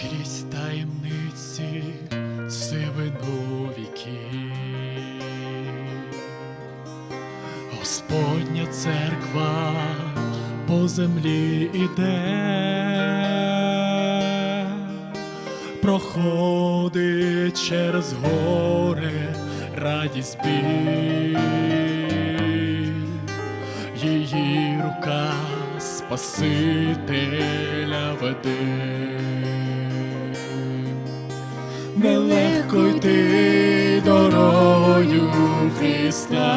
крізь таємниці сивину віки. Господня церква по землі іде, проходить через гори радість біль, її рука Спасителя веде. Нелегко йти дорогою Христа,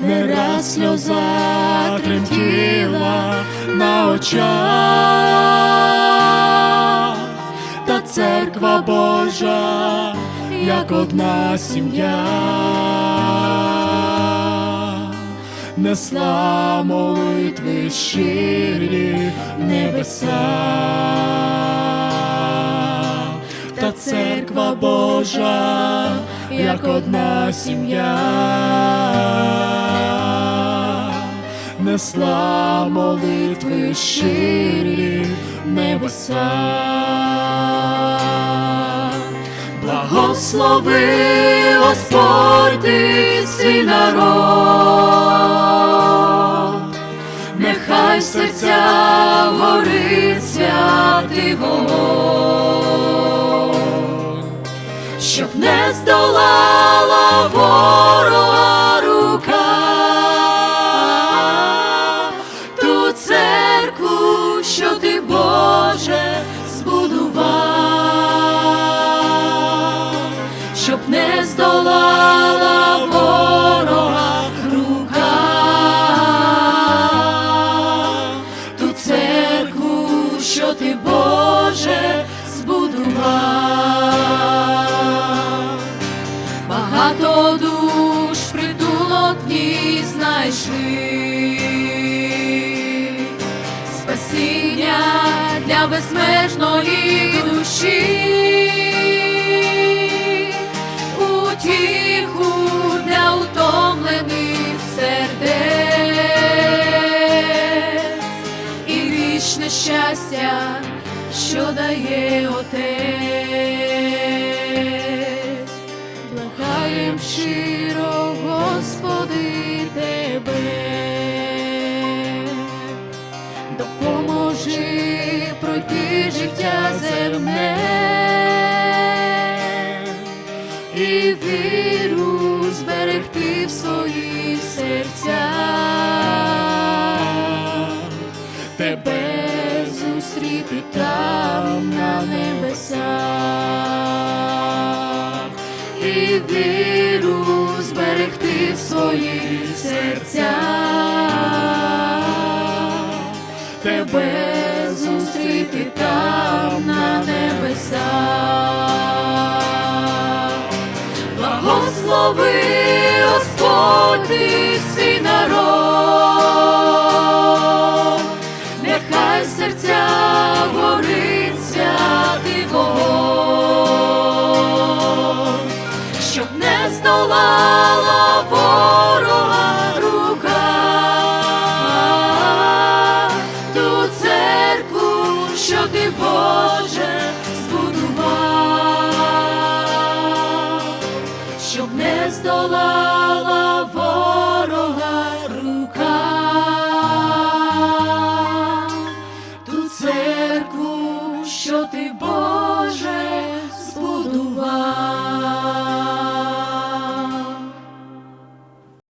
не раз сльоза тремтіла на очах, та церква Божа, як одна сім'я, несла молитви щирі небеса церква Божа, як одна сім'я, несла молитви щирі небеса. Благослови Господь ти свій народ, нехай серця горить святий вогонь, не здолала ворога рука, ту церкву, що ти, Боже, збудував, щоб не здолала Багато душ притулок ній знайшли, спасіння для безмежної душі, утіху для утомлених сердець. І вічне щастя, що дає Отець. Щиро, Господи, Тебе, допоможи пройти життя земне. І віру зберегти в своїх серцях, тебе зустріти там на небесах, і віру зберегти в своїх серцях, тебе зустріти там на небесах. Благослови Господь не здолала ворога рука, ту церкву, що ти Боже збудував, щоб не здолала ворога рука, ту церкву, що ти Боже збудував.